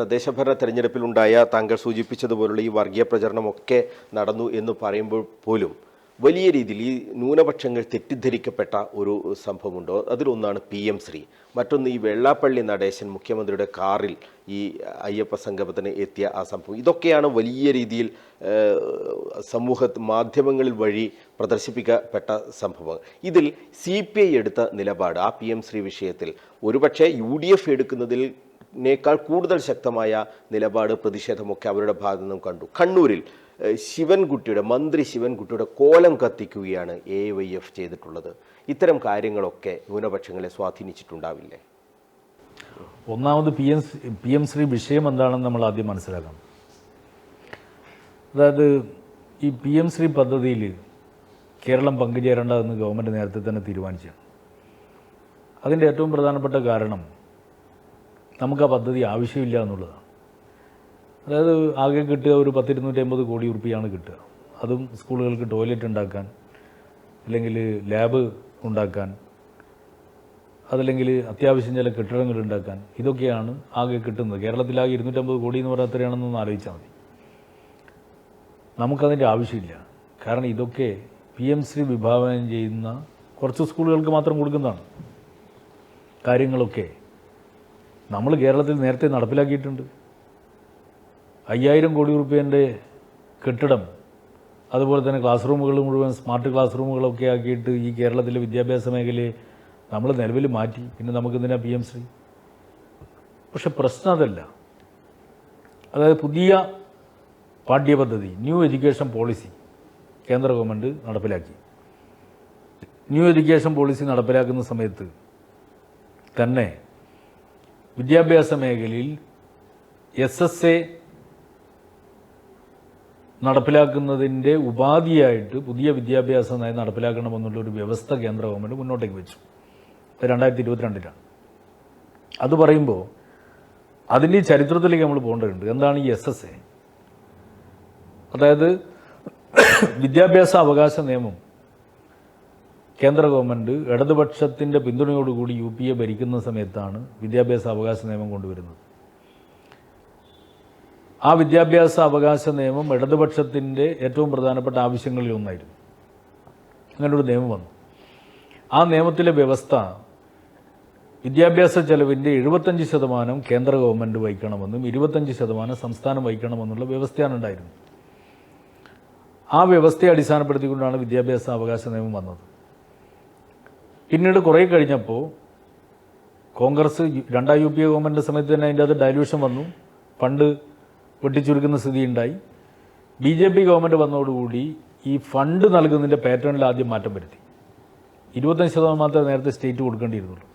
തദ്ദേശഭരണ തെരഞ്ഞെടുപ്പിലുണ്ടായ താങ്കൾ സൂചിപ്പിച്ചതുപോലുള്ള ഈ വർഗീയ പ്രചരണമൊക്കെ നടന്നു എന്ന് പറയുമ്പോൾ പോലും വലിയ രീതിയിൽ ഈ ന്യൂനപക്ഷങ്ങൾ തെറ്റിദ്ധരിക്കപ്പെട്ട ഒരു സംഭവമുണ്ടോ? അതിലൊന്നാണ് പി എം ശ്രീ. മറ്റൊന്ന് ഈ വെള്ളാപ്പള്ളി നടേശൻ മുഖ്യമന്ത്രിയുടെ കാറിൽ ഈ അയ്യപ്പ സംഗമത്തിന് എത്തിയ ആ സംഭവം. ഇതൊക്കെയാണ് വലിയ രീതിയിൽ സമൂഹ മാധ്യമങ്ങളിൽ വഴി പ്രദർശിപ്പിക്കപ്പെട്ട സംഭവം ഇതിൽ സി പി ഐ എടുത്ത നിലപാട് ആ പി എം ശ്രീ വിഷയത്തിൽ ഒരുപക്ഷെ യു ഡി എഫ് എടുക്കുന്നതിൽ നേക്കാൾ കൂടുതൽ ശക്തമായ നിലപാട് പ്രതിഷേധമൊക്കെ അവരുടെ ഭാഗത്തു നിന്നും കണ്ടു. കണ്ണൂരിൽ ശിവൻകുട്ടിയുടെ മന്ത്രി ശിവൻകുട്ടിയുടെ കോലം കത്തിക്കുകയാണ് എ വൈ എഫ് ചെയ്തിട്ടുള്ളത്. ഇത്തരം കാര്യങ്ങളൊക്കെ ന്യൂനപക്ഷങ്ങളെ സ്വാധീനിച്ചിട്ടുണ്ടാവില്ലേ? ഒന്നാമത് P M P M Shri വിഷയം എന്താണെന്ന് നമ്മൾ ആദ്യം മനസ്സിലാക്കണം. അതായത് ഈ പി എം ശ്രീ പദ്ധതിയിൽ കേരളം പങ്കുചേരേണ്ടതെന്ന് ഗവൺമെന്റ് നേരത്തെ തന്നെ തീരുമാനിച്ചു അതിന്റെ ഏറ്റവും പ്രധാനപ്പെട്ട കാരണം നമുക്ക് ആ പദ്ധതി ആവശ്യമില്ല എന്നുള്ളതാണ്. അതായത് ആകെ കിട്ടുക ഒരു പത്തിരുന്നൂറ്റി അമ്പത് കോടി ഉറുപ്പിയാണ് കിട്ടുക. അതും സ്കൂളുകൾക്ക് ടോയ്ലറ്റ് ഉണ്ടാക്കാൻ അല്ലെങ്കിൽ ലാബ് ഉണ്ടാക്കാൻ അതല്ലെങ്കിൽ അത്യാവശ്യം ചില കെട്ടിടങ്ങൾ ഉണ്ടാക്കാൻ ഇതൊക്കെയാണ് ആകെ കിട്ടുന്നത്. കേരളത്തിലാകെ ഇരുന്നൂറ്റമ്പത് കോടി എന്ന് പറഞ്ഞാൽ എത്രയാണെന്നൊന്ന് ആലോചിച്ചാൽ മതി. നമുക്കതിന്റെ ആവശ്യമില്ല. കാരണം ഇതൊക്കെ പി എം ശ്രീ വിഭാവനം ചെയ്യുന്ന കുറച്ച് സ്കൂളുകൾക്ക് മാത്രം കൊടുക്കുന്നതാണ്. കാര്യങ്ങളൊക്കെ നമ്മൾ കേരളത്തിൽ നേരത്തെ നടപ്പിലാക്കിയിട്ടുണ്ട്. അയ്യായിരം കോടി റുപ്യേന്റെ കെട്ടിടം അതുപോലെ തന്നെ ക്ലാസ് റൂമുകൾ മുഴുവൻ സ്മാർട്ട് ക്ലാസ് റൂമുകളൊക്കെ ആക്കിയിട്ട് ഈ കേരളത്തിലെ വിദ്യാഭ്യാസ മേഖലയെ നമ്മൾ നിലവിൽ മാറ്റി. പിന്നെ നമുക്ക് എന്തിനാ പി എം ശ്രീ? പക്ഷെ പ്രശ്നം അതല്ല. അതായത് പുതിയ പാഠ്യപദ്ധതി ന്യൂ എഡ്യൂക്കേഷൻ പോളിസി കേന്ദ്ര ഗവൺമെന്റ് നടപ്പിലാക്കി. ന്യൂ എഡ്യൂക്കേഷൻ പോളിസി നടപ്പിലാക്കുന്ന സമയത്ത് തന്നെ വിദ്യാഭ്യാസ മേഖലയിൽ എസ് എസ് എ നടപ്പിലാക്കുന്നതിന്റെ ഉപാധിയായിട്ട് പുതിയ വിദ്യാഭ്യാസ നയം നടപ്പിലാക്കണമെന്നുള്ള ഒരു വ്യവസ്ഥ കേന്ദ്ര ഗവൺമെന്റ് മുന്നോട്ടേക്ക് വെച്ചു. രണ്ടായിരത്തി ഇരുപത്തിരണ്ടിലാണ് അത് പറയുമ്പോൾ അതിന്റെ ചരിത്രത്തിലേക്ക് നമ്മൾ പോകേണ്ടതുണ്ട്. എന്താണ് ഈ എസ് എസ് എ അതായത് വിദ്യാഭ്യാസ അവകാശ നിയമം കേന്ദ്ര ഗവൺമെന്റ് ഇടതുപക്ഷത്തിന്റെ പിന്തുണയോടുകൂടി യു പി എ ഭരിക്കുന്ന സമയത്താണ് വിദ്യാഭ്യാസ അവകാശ നിയമം കൊണ്ടുവരുന്നത്. ആ വിദ്യാഭ്യാസ അവകാശ നിയമം ഇടതുപക്ഷത്തിന്റെ ഏറ്റവും പ്രധാനപ്പെട്ട ആവശ്യങ്ങളിൽ ഒന്നായിരുന്നു. അങ്ങനൊരു നിയമം വന്നു. ആ നിയമത്തിലെ വ്യവസ്ഥ വിദ്യാഭ്യാസ ചെലവിന്റെ എഴുപത്തഞ്ച് ശതമാനം കേന്ദ്ര ഗവൺമെന്റ് വഹിക്കണമെന്നും ഇരുപത്തഞ്ച് ശതമാനം സംസ്ഥാനം വഹിക്കണമെന്നുള്ള വ്യവസ്ഥയാണ് ഉണ്ടായിരുന്നത്. ആ വ്യവസ്ഥയെ അടിസ്ഥാനപ്പെടുത്തിക്കൊണ്ടാണ് വിദ്യാഭ്യാസ അവകാശ നിയമം വന്നത്. പിന്നീട് കുറേ കഴിഞ്ഞപ്പോൾ കോൺഗ്രസ് രണ്ടാം യു പി എ ഗവൺമെന്റ് സമയത്ത് തന്നെ അതിന്റെ അത് ഡൈല്യൂഷൻ വന്നു. ഫണ്ട് വെട്ടിച്ചുരുക്കുന്ന സ്ഥിതി ഉണ്ടായി ബി ജെ പി ഗവൺമെന്റ് വന്നതോടുകൂടി ഈ ഫണ്ട് നൽകുന്നതിന്റെ പാറ്റേണിൽ ആദ്യം മാറ്റം വരുത്തി. ഇരുപത്തഞ്ച് ശതമാനം മാത്രമേ നേരത്തെ സ്റ്റേറ്റ് കൊടുക്കേണ്ടിയിരുന്നുള്ളൂ.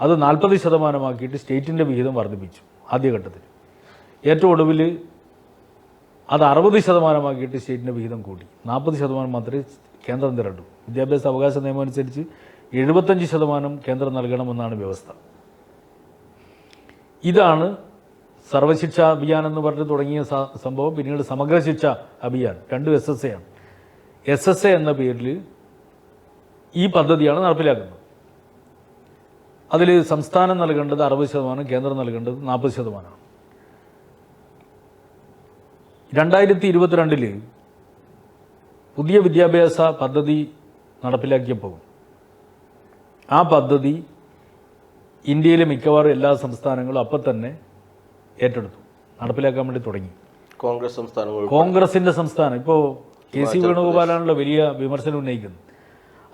അത് നാൽപ്പത് ശതമാനമാക്കിയിട്ട് സ്റ്റേറ്റിന്റെ വിഹിതം വർദ്ധിപ്പിച്ചു ആദ്യഘട്ടത്തിൽ. ഏറ്റവും ഒടുവിൽ അത് അറുപത് ശതമാനമാക്കിയിട്ട് സ്റ്റേറ്റിന്റെ വിഹിതം കൂടി. നാൽപ്പത് ശതമാനം മാത്രമേ കേന്ദ്രം തരണ്ടൂ വിദ്യാഭ്യാസ അവകാശ നിയമം അനുസരിച്ച് എഴുപത്തഞ്ച് ശതമാനം കേന്ദ്രം നൽകണമെന്നാണ് വ്യവസ്ഥ. ഇതാണ് സർവശിക്ഷ അഭിയാൻ എന്ന് പറഞ്ഞ് തുടങ്ങിയ സംഭവം. പിന്നീട് സമഗ്ര ശിക്ഷ അഭിയാൻ. രണ്ടും എസ് എസ് എ ആണ്. എസ് എസ് എ എന്ന പേരിൽ ഈ പദ്ധതിയാണ് നടപ്പിലാക്കുന്നത്. അതിൽ സംസ്ഥാനം നൽകേണ്ടത് അറുപത് ശതമാനം കേന്ദ്രം നൽകേണ്ടത് നാൽപ്പത് ശതമാനമാണ്. രണ്ടായിരത്തി ഇരുപത്തിരണ്ടിൽ പുതിയ വിദ്യാഭ്യാസ പദ്ധതി നടപ്പിലാക്കിയപ്പോൾ ആ പദ്ധതി ഇന്ത്യയിലെ മിക്കവാറും എല്ലാ സംസ്ഥാനങ്ങളും അപ്പം തന്നെ ഏറ്റെടുത്തു. നടപ്പിലാക്കാൻ വേണ്ടി തുടങ്ങി. കോൺഗ്രസ് സംസ്ഥാനങ്ങൾ കോൺഗ്രസിന്റെ സംസ്ഥാനം. ഇപ്പോൾ കെ സി വേണുഗോപാലാണല്ലോ വലിയ വിമർശനം ഉന്നയിക്കുന്നത്.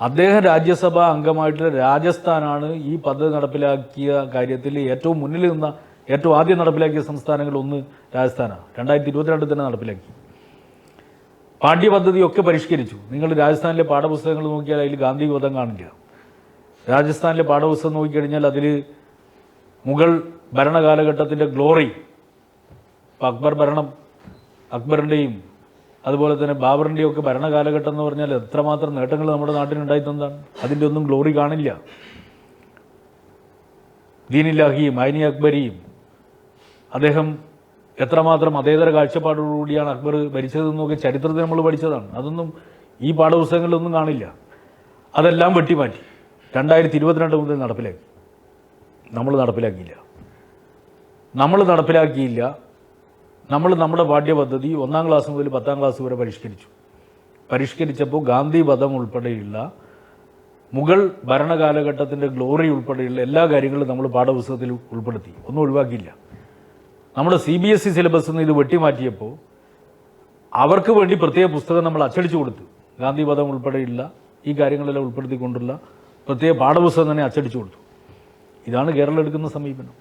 അദ്ദേഹം രാജ്യസഭാ അംഗമായിട്ട് രാജസ്ഥാനാണ് ഈ പദ്ധതി നടപ്പിലാക്കിയ കാര്യത്തിൽ ഏറ്റവും മുന്നിൽ നിന്ന ഏറ്റവും ആദ്യം നടപ്പിലാക്കിയ സംസ്ഥാനങ്ങൾ ഒന്ന് രാജസ്ഥാനാണ്. രണ്ടായിരത്തി ഇരുപത്തിരണ്ടിൽ തന്നെ നടപ്പിലാക്കി. പാഠ്യപദ്ധതിയൊക്കെ പരിഷ്കരിച്ചു. നിങ്ങൾ രാജസ്ഥാനിലെ പാഠപുസ്തകങ്ങൾ നോക്കിയാൽ അതിൽ ഗാന്ധി വധം കാണില്ല രാജസ്ഥാനിലെ പാഠപുസ്തകം നോക്കിക്കഴിഞ്ഞാൽ അതിൽ മുഗൾ ഭരണകാലഘട്ടത്തിന്റെ ഗ്ലോറി അക്ബർ ഭരണം അക്ബറിന്റെയും അതുപോലെ തന്നെ ബാബറിന്റെയും ഒക്കെ ഭരണകാലഘട്ടം എന്ന് പറഞ്ഞാൽ എത്രമാത്രം നേട്ടങ്ങൾ നമ്മുടെ നാട്ടിനുണ്ടായി തന്നതാണ് അതിന്റെ ഒന്നും ഗ്ലോറി കാണില്ല. ദീനില്ലാഹിയും ഐനി അക്ബരിയും അദ്ദേഹം എത്രമാത്രം അതേതര കാഴ്ചപ്പാടോടുകൂടിയാണ് അക്ബർ ഭരിച്ചതെന്നൊക്കെ ചരിത്രത്തിൽ നമ്മൾ പഠിച്ചതാണ്. അതൊന്നും ഈ പാഠപുസ്തകങ്ങളിലൊന്നും കാണില്ല. അതെല്ലാം വെട്ടിമാറ്റി. രണ്ടായിരത്തി ഇരുപത്തിരണ്ട് മുതൽ നടപ്പിലാക്കി. നമ്മൾ നടപ്പിലാക്കിയില്ല. നമ്മൾ നടപ്പിലാക്കിയില്ല. നമ്മൾ നമ്മുടെ പാഠ്യപദ്ധതി ഒന്നാം ക്ലാസ് മുതൽ പത്താം ക്ലാസ് വരെ പരിഷ്കരിച്ചു. പരിഷ്കരിച്ചപ്പോൾ ഗാന്ധി പദം ഉൾപ്പെടെയുള്ള മുഗൾ ഭരണകാലഘട്ടത്തിന്റെ ഗ്ലോറി ഉൾപ്പെടെയുള്ള എല്ലാ കാര്യങ്ങളും നമ്മൾ പാഠപുസ്തകത്തിൽ ഉൾപ്പെടുത്തി. ഒന്നും ഒഴിവാക്കിയില്ല. നമ്മുടെ സി ബി എസ് ഇ സിലബസിൽ നിന്ന് ഇത് വെട്ടിമാറ്റിയപ്പോൾ അവർക്ക് വേണ്ടി പ്രത്യേക പുസ്തകം നമ്മൾ അച്ചടിച്ചു കൊടുത്തു. ഗാന്ധി പദം ഉൾപ്പെടെയുള്ള ഈ കാര്യങ്ങളെല്ലാം ഉൾപ്പെടുത്തിക്കൊണ്ടുള്ള പ്രത്യേക പാഠപുസ്തകം തന്നെ അച്ചടിച്ചു കൊടുത്തു. ഇതാണ് കേരളം എടുക്കുന്ന സമീപനം.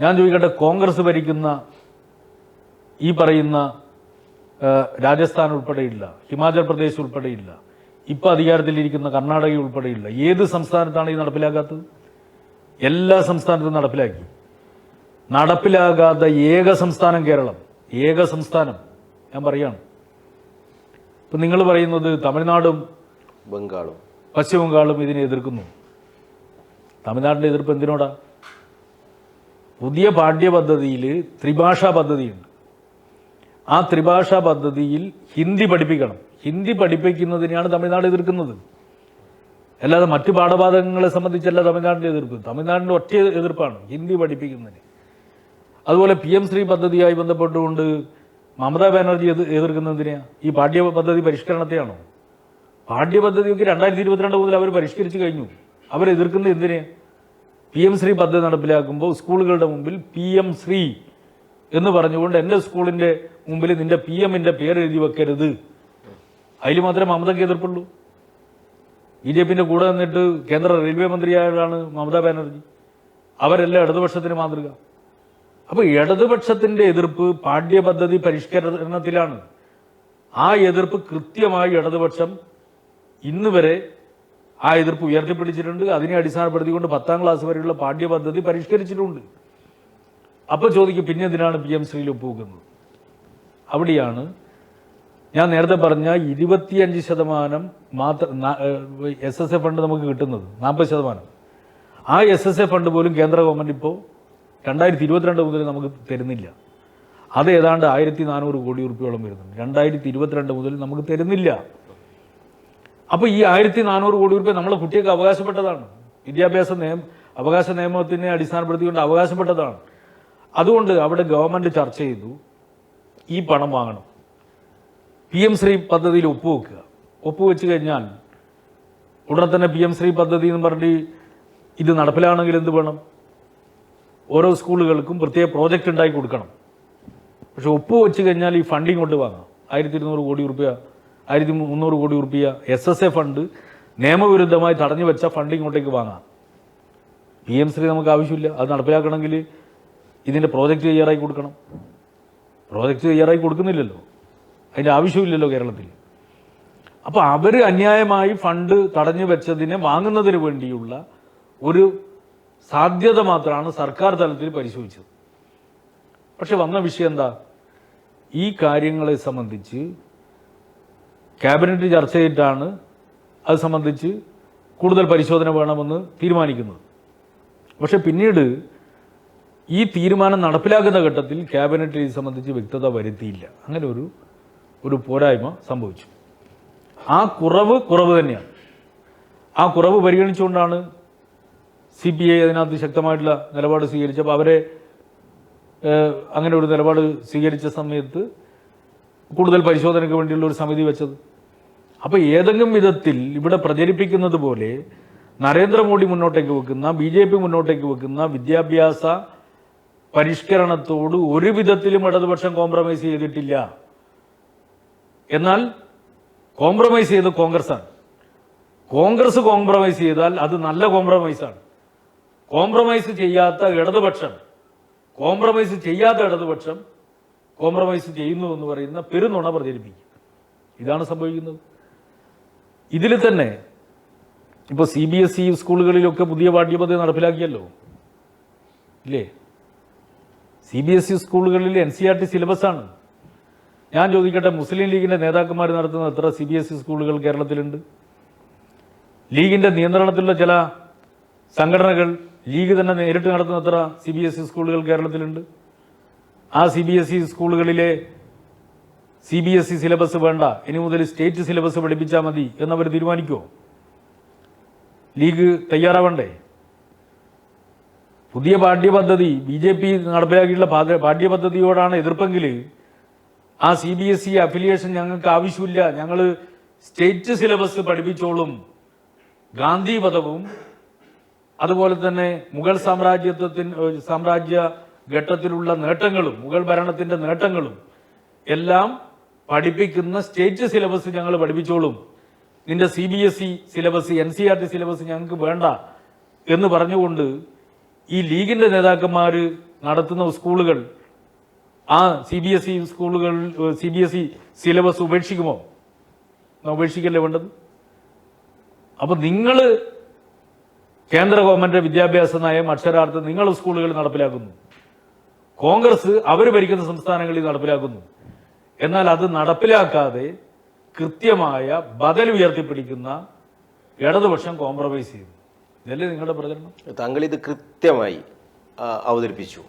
ഞാൻ ചോദിക്കട്ടെ കോൺഗ്രസ് ഭരിക്കുന്ന ഈ പറയുന്ന രാജസ്ഥാൻ ഉൾപ്പെടെയില്ല ഹിമാചൽ പ്രദേശ് ഉൾപ്പെടെയില്ല ഇപ്പോൾ അധികാരത്തിലിരിക്കുന്ന കർണാടക ഉൾപ്പെടെയില്ല ഏത് സംസ്ഥാനത്താണ് ഈ നടപ്പിലാക്കാത്തത് എല്ലാ സംസ്ഥാനത്തും നടപ്പിലാക്കി. നടപ്പിലാകാത്ത ഏക സംസ്ഥാനം കേരളം ഏക സംസ്ഥാനം ഞാൻ പറയാണ്. ഇപ്പം നിങ്ങൾ പറയുന്നത് തമിഴ്നാടും ബംഗാളും. പശ്ചിമ ബംഗാളും ഇതിനെ എതിർക്കുന്നു. തമിഴ്നാട്ടിലെ എതിർപ്പ് എന്തിനോടാ? പുതിയ പാഠ്യ പദ്ധതിയിൽ ത്രിഭാഷാ പദ്ധതിയുണ്ട്. ആ ത്രിഭാഷാ പദ്ധതിയിൽ ഹിന്ദി പഠിപ്പിക്കണം. ഹിന്ദി പഠിപ്പിക്കുന്നതിനെയാണ് തമിഴ്നാട് എതിർക്കുന്നത്. അല്ലാതെ മറ്റു പാഠഭാഗങ്ങളെ സംബന്ധിച്ചല്ല തമിഴ്നാടിന്റെ എതിർപ്പ്. തമിഴ്നാടിന്റെ ഒറ്റ എതിർപ്പാണ് ഹിന്ദി പഠിപ്പിക്കുന്നതിന്. അതുപോലെ പി എം ശ്രീ പദ്ധതിയായി ബന്ധപ്പെട്ടുകൊണ്ട് മമതാ ബാനർജി എതിർക്കുന്നതിനെയാണ് എതിർക്കുന്നതിനെയാ ഈ പാഠ്യ പദ്ധതി പരിഷ്കരണത്തെയാണോ? പാഠ്യപദ്ധതിയൊക്കെ രണ്ടായിരത്തി ഇരുപത്തിരണ്ട് മുതൽ അവർ പരിഷ്കരിച്ചു കഴിഞ്ഞു. അവർ എതിർക്കുന്നത് എന്തിന്? പി എം ശ്രീ പദ്ധതി നടപ്പിലാക്കുമ്പോൾ സ്കൂളുകളുടെ മുമ്പിൽ പി എം ശ്രീ എന്ന് പറഞ്ഞുകൊണ്ട് എന്റെ സ്കൂളിന്റെ മുമ്പിൽ നിന്റെ പി എമ്മിന്റെ പേര് എഴുതി വെക്കരുത്. അതിൽ മാത്രമേ മമതയ്ക്ക് എതിർപ്പുള്ളൂ. ബി ജെ പിന്റെ കൂടെ നിന്നിട്ട് കേന്ദ്ര റെയിൽവേ മന്ത്രിയായാണ് മമതാ ബാനർജി. അവരെല്ലാം ഇടതുപക്ഷത്തിന് മാതൃക. അപ്പോൾ ഇടതുപക്ഷത്തിന്റെ എതിർപ്പ് പാഠ്യപദ്ധതി പരിഷ്കരണത്തിലാണ്. ആ എതിർപ്പ് കൃത്യമായി ഇടതുപക്ഷം ഇന്ന് വരെ ആ എതിർപ്പ് ഉയർത്തിപ്പിടിച്ചിട്ടുണ്ട്. അതിനെ അടിസ്ഥാനപ്പെടുത്തിക്കൊണ്ട് പത്താം ക്ലാസ് വരെയുള്ള പാഠ്യപദ്ധതി പരിഷ്കരിച്ചിട്ടുണ്ട്. അപ്പോൾ ചോദിക്കും പിന്നെ എന്തിനാണ് പി എം ശ്രീയിൽ ഒപ്പുവെക്കുന്നത് അവിടെയാണ് ഞാൻ നേരത്തെ പറഞ്ഞ ഇരുപത്തിയഞ്ച് ശതമാനം മാത്രം എസ് എസ് എ ഫണ്ട് നമുക്ക് കിട്ടുന്നത്. നാൽപ്പത് ശതമാനം. ആ എസ് എസ് എ ഫണ്ട് പോലും കേന്ദ്ര ഗവൺമെന്റ് ഇപ്പോൾ രണ്ടായിരത്തി ഇരുപത്തിരണ്ട് മുതൽ നമുക്ക് തരുന്നില്ല. അത് ഏതാണ്ട് ആയിരത്തി നാനൂറ് കോടി റുപ്യോളം വരുന്നുണ്ട്. രണ്ടായിരത്തി ഇരുപത്തിരണ്ട് മുതൽ നമുക്ക് തരുന്നില്ല. അപ്പോൾ ഈ ആയിരത്തി നാനൂറ് കോടി രൂപ നമ്മളെ കുട്ടികൾക്ക് അവകാശപ്പെട്ടതാണ്. വിദ്യാഭ്യാസ നിയമം അവകാശ നിയമത്തിനെ അടിസ്ഥാനപ്പെടുത്തിക്കൊണ്ട് അവകാശപ്പെട്ടതാണ്. അതുകൊണ്ട് അവിടെ ഗവൺമെന്റ് ചർച്ച ചെയ്തു ഈ പണം വാങ്ങണം. പി എം ശ്രീ പദ്ധതിയിൽ ഒപ്പുവെക്കുക ഒപ്പുവെച്ച് കഴിഞ്ഞാൽ ഉടനെ തന്നെ പി എം ശ്രീ പദ്ധതി എന്ന് പറഞ്ഞ് ഇത് നടപ്പിലാണെങ്കിൽ എന്ത് വേണം? ഓരോ സ്കൂളുകൾക്കും പ്രത്യേക പ്രോജക്റ്റ് ഉണ്ടാക്കി കൊടുക്കണം. പക്ഷെ ഒപ്പുവെച്ച് കഴിഞ്ഞാൽ ഈ ഫണ്ടിങ് കൊണ്ട് വാങ്ങാം ആയിരത്തി ഇരുന്നൂറ് കോടി റുപ്യ ആയിരത്തി മുന്നൂറ് കോടി റുപ്യ എസ് എസ് എ ഫണ്ട് നിയമവിരുദ്ധമായി തടഞ്ഞു വെച്ച ഫണ്ട് ഇങ്ങോട്ടേക്ക് വാങ്ങാം. പി എം ശ്രീ നമുക്ക് ആവശ്യമില്ല. അത് നടപ്പിലാക്കണമെങ്കിൽ ഇതിന്റെ പ്രോജക്റ്റ് തയ്യാറായി കൊടുക്കണം. പ്രോജക്റ്റ് തയ്യാറായി കൊടുക്കുന്നില്ലല്ലോ. അതിന്റെ ആവശ്യമില്ലല്ലോ കേരളത്തിൽ. അപ്പോൾ അവർ അന്യായമായി ഫണ്ട് തടഞ്ഞു വെച്ചതിനെ വാങ്ങുന്നതിന് വേണ്ടിയുള്ള ഒരു സാധ്യത മാത്രമാണ് സർക്കാർ തലത്തിൽ പരിശോധിച്ചത്. പക്ഷെ വന്ന വിഷയം എന്താ? ഈ കാര്യങ്ങളെ സംബന്ധിച്ച് ക്യാബിനറ്റ് ചർച്ച ചെയ്തിട്ടാണ് അത് സംബന്ധിച്ച് കൂടുതൽ പരിശോധന വേണമെന്ന് തീരുമാനിക്കുന്നത്. പക്ഷെ പിന്നീട് ഈ തീരുമാനം നടപ്പിലാക്കുന്ന ഘട്ടത്തിൽ ക്യാബിനറ്റ് ഇത് സംബന്ധിച്ച് വ്യക്തത വരുത്തിയില്ല. അങ്ങനെ ഒരു ഒരു പോരായ്മ സംഭവിച്ചു. ആ കുറവ് കുറവ് തന്നെയാണ്. ആ കുറവ് പരിഗണിച്ചുകൊണ്ടാണ് സി പി ഐ അതിനകത്ത് ശക്തമായിട്ടുള്ള നിലപാട് സ്വീകരിച്ചപ്പോൾ അവരെ അങ്ങനെ ഒരു നിലപാട് സ്വീകരിച്ച സമയത്ത് കൂടുതൽ പരിശോധനയ്ക്ക് വേണ്ടിയുള്ള ഒരു സമിതി വെച്ചത്. അപ്പോൾ ഏതെങ്കിലും വിധത്തിൽ ഇവിടെ പ്രചരിപ്പിക്കുന്നത് പോലെ നരേന്ദ്രമോദി മുന്നോട്ടേക്ക് വെക്കുന്ന ബി ജെ പി മുന്നോട്ടേക്ക് വെക്കുന്ന വിദ്യാഭ്യാസ പരിഷ്കരണത്തോട് ഒരു വിധത്തിലും ഇടതുപക്ഷം കോംപ്രമൈസ് ചെയ്തിട്ടില്ല. എന്നാൽ കോംപ്രമൈസ് ചെയ്ത് കോൺഗ്രസ്സാണ്. കോൺഗ്രസ് കോംപ്രമൈസ് ചെയ്താൽ അത് നല്ല കോംപ്രമൈസാണ്. കോംപ്രമൈസ് ചെയ്യാത്ത ഇടതുപക്ഷം കോംപ്രമൈസ് ചെയ്യാത്ത ഇടതുപക്ഷം കോംപ്രമൈസ് ചെയ്യുന്നു എന്ന് പറയുന്ന പെരുന്നുണ പ്രചരിപ്പിക്കും. ഇതാണ് സംഭവിക്കുന്നത്. ഇതിൽ തന്നെ ഇപ്പോൾ സി ബി എസ് ഇ സ്കൂളുകളിലൊക്കെ പുതിയ പാഠ്യപദ്ധതി നടപ്പിലാക്കിയല്ലോ. ഇല്ലേ? സി ബി എസ് ഇ സ്കൂളുകളിൽ എൻ സി ആർ ടി സിലബസാണ് ഞാൻ ചോദിക്കട്ടെ മുസ്ലിം ലീഗിന്റെ നേതാക്കന്മാർ നടത്തുന്ന എത്ര സി ബി എസ് ഇ സ്കൂളുകൾ കേരളത്തിലുണ്ട്? ലീഗിന്റെ നിയന്ത്രണത്തിലുള്ള ചില സംഘടനകൾ ലീഗ് തന്നെ നേരിട്ട് നടത്തുന്ന എത്ര സി ബി എസ് ഇ സ്കൂളുകൾ കേരളത്തിലുണ്ട്? ആ സി ബി എസ് ഇ സ്കൂളുകളിലെ C B S E syllabus വേണ്ട. ഇനി മുതൽ സ്റ്റേറ്റ് സിലബസ് പഠിപ്പിച്ചാൽ മതി എന്നവർ തീരുമാനിക്കുമോ ലീഗ് തയ്യാറാവണ്ടേ? പുതിയ പാഠ്യപദ്ധതി ബി ജെ പി നടപ്പിലാക്കിയിട്ടുള്ള പാഠ്യപദ്ധതിയോടാണ് എതിർപ്പെങ്കിൽ ആ C B S E affiliation ഞങ്ങൾക്ക് ആവശ്യമില്ല. ഞങ്ങൾ സ്റ്റേറ്റ് സിലബസ് പഠിപ്പിച്ചോളും. ഗാന്ധി പദവും അതുപോലെ തന്നെ മുഗൾ സാമ്രാജ്യത്വത്തിന് സാമ്രാജ്യ ഘട്ടത്തിലുള്ള നേട്ടങ്ങളും മുഗൾ ഭരണത്തിന്റെ നേട്ടങ്ങളും എല്ലാം പഠിപ്പിക്കുന്ന സ്റ്റേറ്റ് സിലബസ് ഞങ്ങൾ പഠിപ്പിച്ചോളും. നിന്റെ C B S E syllabus N C R T syllabus ഞങ്ങൾക്ക് വേണ്ട എന്ന് പറഞ്ഞുകൊണ്ട് ഈ ലീഗിന്റെ നേതാക്കന്മാർ നടത്തുന്ന സ്കൂളുകൾ ആ സി ബി എസ് ഇ സ്കൂളുകൾ C B S E syllabus ഉപേക്ഷിക്കുമോ? ഉപേക്ഷിക്കല്ലേ വേണ്ടത്? അപ്പൊ നിങ്ങൾ കേന്ദ്ര ഗവൺമെന്റ് വിദ്യാഭ്യാസ നയം അക്ഷരാർത്ഥം നിങ്ങൾ സ്കൂളുകളിൽ നടപ്പിലാക്കുന്നു. കോൺഗ്രസ് അവർ ഭരിക്കുന്ന സംസ്ഥാനങ്ങളിൽ നടപ്പിലാക്കുന്നു. എന്നാൽ അത് നടപ്പിലാക്കാതെ കൃത്യമായ ബദൽ ഉയർത്തിപ്പിടിക്കുന്ന ഇടതുപക്ഷം കോംപ്രമൈസ് ചെയ്യുന്നു. ഇതല്ലേ നിങ്ങളുടെ പ്രചരണം? താങ്കൾ ഇത് കൃത്യമായി അവതരിപ്പിച്ചു.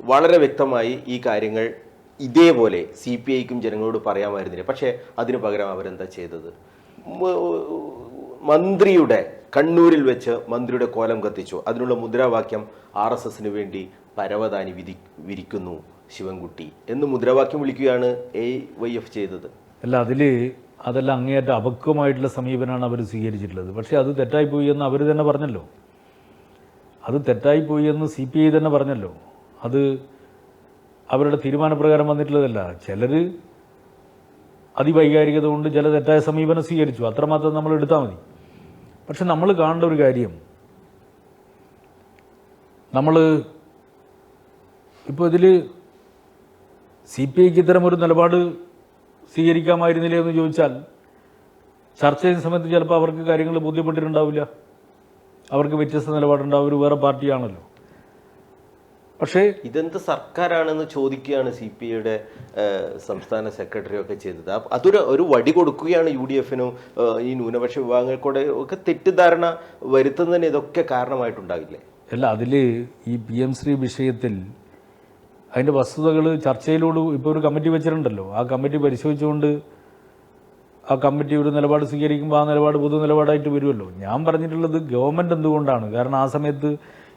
വളരെ വ്യക്തമായി ഈ കാര്യങ്ങൾ ഇതേപോലെ സി പി ഐക്കും ജനങ്ങളോട് പറയാമായിരുന്നില്ല. പക്ഷേ അതിനു പകരം അവരെന്താ ചെയ്തത്? മന്ത്രിയുടെ കണ്ണൂരിൽ വെച്ച് മന്ത്രിയുടെ കോലം കത്തിച്ചു. അതിനുള്ള മുദ്രാവാക്യം ആർ എസ് എസിന് വേണ്ടി പരവതാനി വിധി വിരിക്കുന്നു. ശിവൻകുട്ടി എന്ന് മുദ്രാവാക്യം വിളിക്കുകയാണ് എ വൈ എഫ് ചെയ്തത്. അല്ല അതിൽ അതെല്ലാം അങ്ങേയറ്റം അപക്വമായിട്ടുള്ള സമീപനമാണ് അവർ സ്വീകരിച്ചിട്ടുള്ളത്. പക്ഷേ അത് തെറ്റായിപ്പോയി എന്ന് അവർ തന്നെ പറഞ്ഞല്ലോ. അത് തെറ്റായിപ്പോയി എന്ന് സി പി ഐ തന്നെ പറഞ്ഞല്ലോ. അത് അവരുടെ തീരുമാനപ്രകാരം വന്നിട്ടുള്ളതല്ല. ചിലർ അതിവൈകാരികത കൊണ്ട് ചില തെറ്റായ സമീപനം സ്വീകരിച്ചു. അത്രമാത്രം നമ്മൾ എടുത്താൽ മതി. പക്ഷെ നമ്മൾ കാണേണ്ട ഒരു കാര്യം. നമ്മൾ ഇപ്പോൾ ഇതിൽ സി പി ഐക്ക് ഇത്തരം ഒരു നിലപാട് സ്വീകരിക്കാമായിരുന്നില്ലേ എന്ന് ചോദിച്ചാൽ ചർച്ച ചെയ്യുന്ന സമയത്ത് ചിലപ്പോൾ അവർക്ക് കാര്യങ്ങൾ ബോധ്യപ്പെട്ടിട്ടുണ്ടാവില്ല. അവർക്ക് വ്യത്യസ്ത നിലപാടുണ്ടാവും. ഒരു വേറെ പാർട്ടിയാണല്ലോ. പക്ഷേ ഇതെന്ത് സർക്കാരാണെന്ന് ചോദിക്കുകയാണ് സി പി ഐയുടെ സംസ്ഥാന സെക്രട്ടറി ഒക്കെ ചെയ്തത് അതൊരു ഒരു വടി കൊടുക്കുകയാണ് യു ഡി എഫിനും ഈ ന്യൂനപക്ഷ വിഭാഗങ്ങൾക്കൂടെ ഒക്കെ തെറ്റിദ്ധാരണ വരുത്തുന്നതിന് ഇതൊക്കെ കാരണമായിട്ടുണ്ടാകില്ലേ? അല്ല അതിൽ ഈ പി എം ശ്രീ വിഷയത്തിൽ അതിന്റെ വസ്തുതകൾ ചർച്ചയിലൂടെ ഇപ്പോൾ ഒരു കമ്മിറ്റി വെച്ചിട്ടുണ്ടല്ലോ. ആ കമ്മിറ്റി പരിശോധിച്ചുകൊണ്ട് ആ കമ്മിറ്റി ഒരു നിലപാട് സ്വീകരിക്കുമ്പോൾ ആ നിലപാട് പൊതു നിലപാടായിട്ട് വരുമല്ലോ. ഞാൻ പറഞ്ഞിട്ടുള്ളത് ഗവൺമെന്റ് എന്തുകൊണ്ടാണ്? കാരണം ആ സമയത്ത്